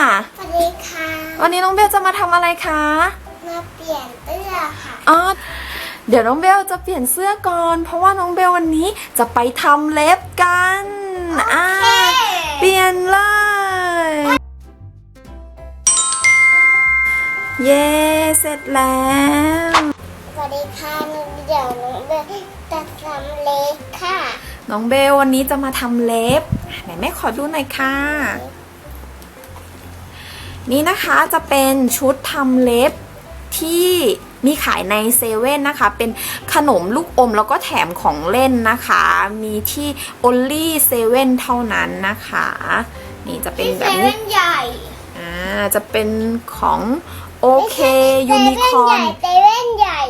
ค่ะสวัสดีค่ะ วันนี้น้องเบลจะมาทำอะไรคะ มาเปลี่ยนเสื้อค่ะอ๋อเดี๋ยวน้องเบลจะเปลี่ยนเสื้อก่อน เพราะว่าน้องเบลวันนี้จะไปทำเล็บกันอ่าเปลี่ยนเลย เย้เสร็จแล้วสวัสดีค่ะหนูเดี๋ยวหนูเบลจะทำเล็กค่ะ น้องเบลวันนี้จะมาทำเล็บไหนแม่ขอดูหน่อยค่ะ นี่นะคะจะเป็นชุดทำเล็บที่มีขายในเซเว่นนะคะ เป็นขนมลูกอมแล้วก็แถมของเล่นนะคะ มีที่ only เซเว่นเท่านั้นนะคะ นี่จะเป็นที่แบเซบเว่นี้นใหญ่อ่าจะเป็นของโอเคเซยูนิเว่คนอใหร์ญ่เซเว่นใหญ่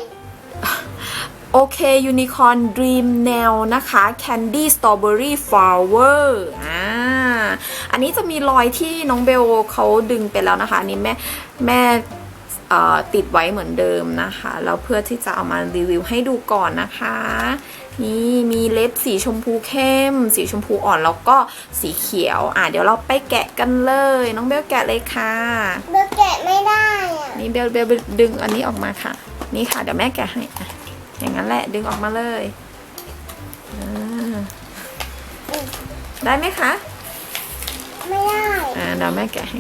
โอเคยูนิคอ r นดรีมแนวนะคะ Candy Strawberry Flower อ่าอันนี้จะมีรอยที่น้องเบลเขาดึงไปแล้วนะคะอันนี้แม่แม่เอ่อติดไว้เหมือนเดิมนะคะแล้วเพื่อที่จะเอามารีวิวให้ดูก่อนนะคะนี่มีเล็บสีชมพูเข้ม สีชมพูอ่อนแล้วก็สีเขียว อะเดี๋ยวเราไปแกะกันเลย น้องเบลแกะเลยค่ะเบลแกะไม่ได้อะนี่เบลเบลเบลดึงอันนี้ออกมาค่ะ นี่ค่ะเดี๋ยวแม่แกะให้อะ อย่างนั้นแหละดึงออกมาเลยอ่าได้ไหมคะ ไม่ได้ อ่าเดี๋ยวแม่แกะให้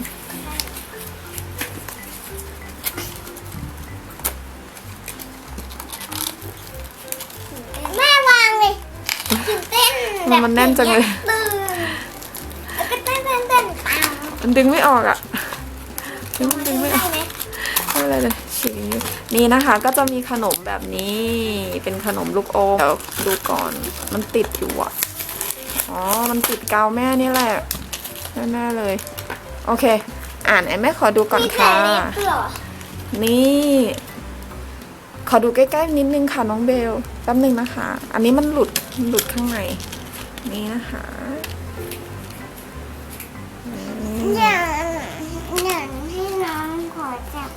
แม่วางเลยตื่นเต้นมันมันแน่นจังเลยตื่นแล้วก็เต้นเต้นเต้นตามมันดึงไม่ออกอะดึงมันดึงไม่อได้อกไหมไม่เป็นไรเลยฉีกอย่าง นี้นี่นะคะก็จะมีขนมแบบนี้เป็นขนมลูกอมเดี๋ยวดูก่อนมันติดอยู่อะอ๋อมันติดกาวแม่นี่แหละแน่ๆเลย โอเค อ่านไอ้แม่ขอดูก่อนมีแต่ค่ะเล็บเหรอนี่ขอดูใกล้ๆนิดนึงค่ะน้องเบลแป๊บนึงนะคะ อันนี้มันหลุดมันหลุดข้างในนี่นะคะอย่างอย่างให้น้องขอจับ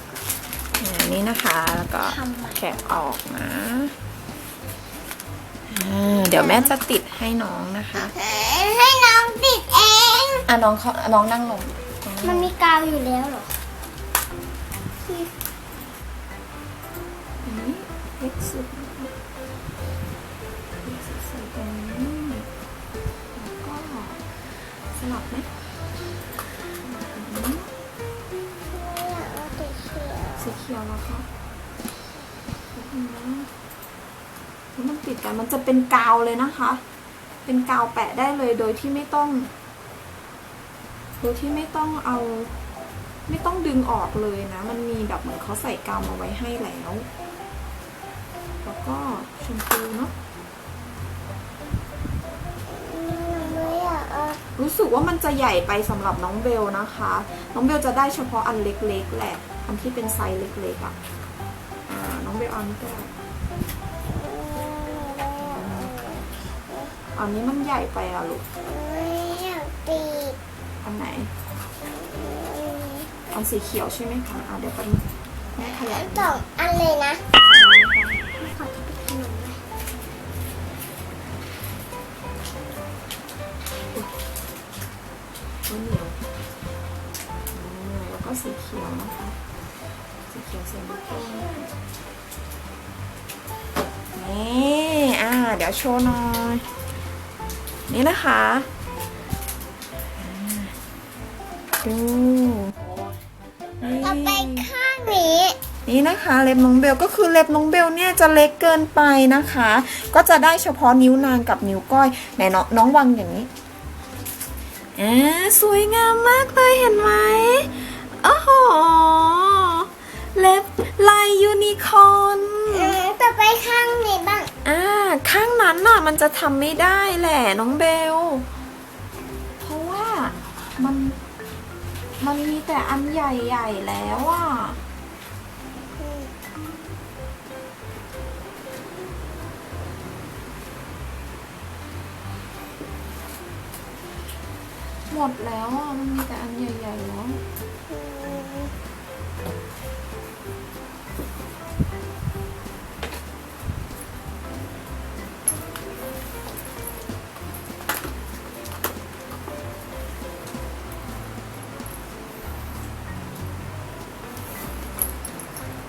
อั นนี้นะคะ แล้วก็ทำไมแกะออกนะอ่าเดี๋ยวแม่จะติดให้น้องนะคะ ให้น้องติดเองอะน้องเขาน้องนั่งลงน้องมันั่นงลงมีกาวอยู่แล้วเหรออันนี้เล็กสุดนะคะเล็กสุดใส่ตรงนี้แล้วก็สลับไหมอืมไม่ ขียวแล้วคะแป๊บนึงนะแล้วมันติดกันมันจะเป็นกาวเลยนะคะ เป็นกาวแปะได้เลยโดยที่ไม่ต้อง โดยที่ไม่ต้องเอา ไม่ต้องดึงออกเลยนะ มันมีแบบเหมือนเขาใส่กาวมาไว้ให้แล้ว แล้วก็ชมพูเนาะไม่อยากเอารู้สึกว่ามันจะใหญ่ไปสำหรับน้องเบลนะคะ น้องเบลจะได้เฉพาะอันเล็กๆแหละ อันที่เป็นไซส์เล็กๆอะ่ะอ่าน้องเบลออันนี้ก็ได้อันนี้มันใหญ่ไปอะลูกอยากติดอันไหน อันสีเขียวใช่ไหมคะอ่าเดี๋ยวแป๊บนึงแม่ขยายสองอันเลยนะขอจะไปขนมไหมข้าวเหนียวแล้วก็สีเขียวนะคะ สีเขียวใส่ลูกโป่งนี่อ่าเดี๋ยวโชว์หน่อย นี่นะคะอ่าดูนี่ต่อไปข้างนี้ นี่นะคะเล็บน้องเบลก็คือเล็บน้องเบลเนี่ยจะเล็กเกินไปนะคะ ก็จะได้เฉพาะนิ้วนางกับนิ้วก้อยไหนน้องน้องวางอย่างนี้อ่าสวยงามมากเลยเห็นไหมโอ้โห เล็บลายยูนิคอร์นอืมต่อไปข้างนี้บ้าง อ่า ข้างนั้นน่ะ มันจะทำไม่ได้แหละน้องเบล เพราะว่ามัน มันมีแต่อันใหญ่ๆแล้วอะหมดแล้วอะ มันมีแต่อันใหญ่ๆแล้ว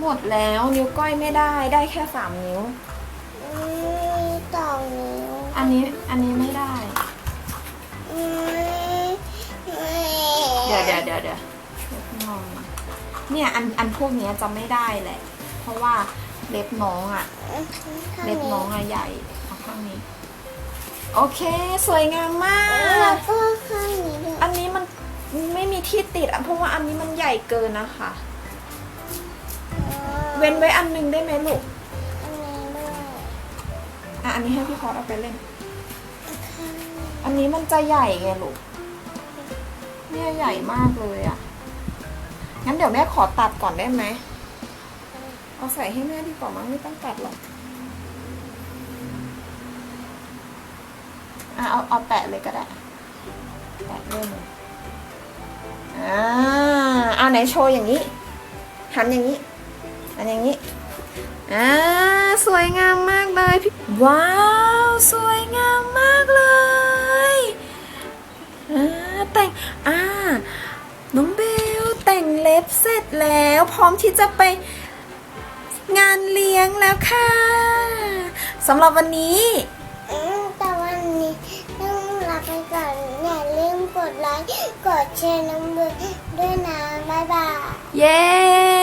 หมดแล้วนิ้วก้อยไม่ได้ได้แค่สามนิ้วมีสองนิ้วอันนี้อันนี้ไม่ได้มีมีเดี๋ยวเดี๋ยวเดี๋ยวเดี๋ยวเล็บน้องเนี่ยอันอันพวกเนี้ยจะไม่ได้แหละ เพราะว่าเล็บน้องอะเล็บน้องอะใหญ่เอาข้างนี้ โอเค สวยงามมาแล้วก ก็ข้างนี้ด้วย อันนี้มันไม่มีที่ติดอะเพราะว่าอันนี้มันใหญ่เกินนะคะ เว้นไว้อันหนึงได้ไหมลูก อันนี้ด้วยอะอันนี้ให้พี่พอดเอาไปเล่นข้างนี้อันนี้มันจะใหญ่ไงลูก เนี่ยใหญ่มากเลยอะงั้นเดี๋ยวแม่ขอตัดก่อนได้ไหม เอาใส่ให้แม่ดีกว่ามั้งไม่ต้องตัดหรอก อะเอาเอาแปะเลยก็ได้ แปะเรื่อยเลยอ่าเอาไหนโชว์อย่างนี้ หันอย่างนี้ อันอย่างนี้อ่าสวยงามมากเลยพี่ว้าว สวยงามมากเลยอ่าแต่งอ่าน้องเบลแต่งเล็บเสร็จแล้ว พร้อมที่จะไปงานเลี้ยงแล้วค่ะสำหรับวันนี้อืมแต่วันนี้ต้องลาไปก่อนอย่าลืมกดไลค์กดแชร์น้ำเบอร์ด้วยนะบ๊ายบายเย้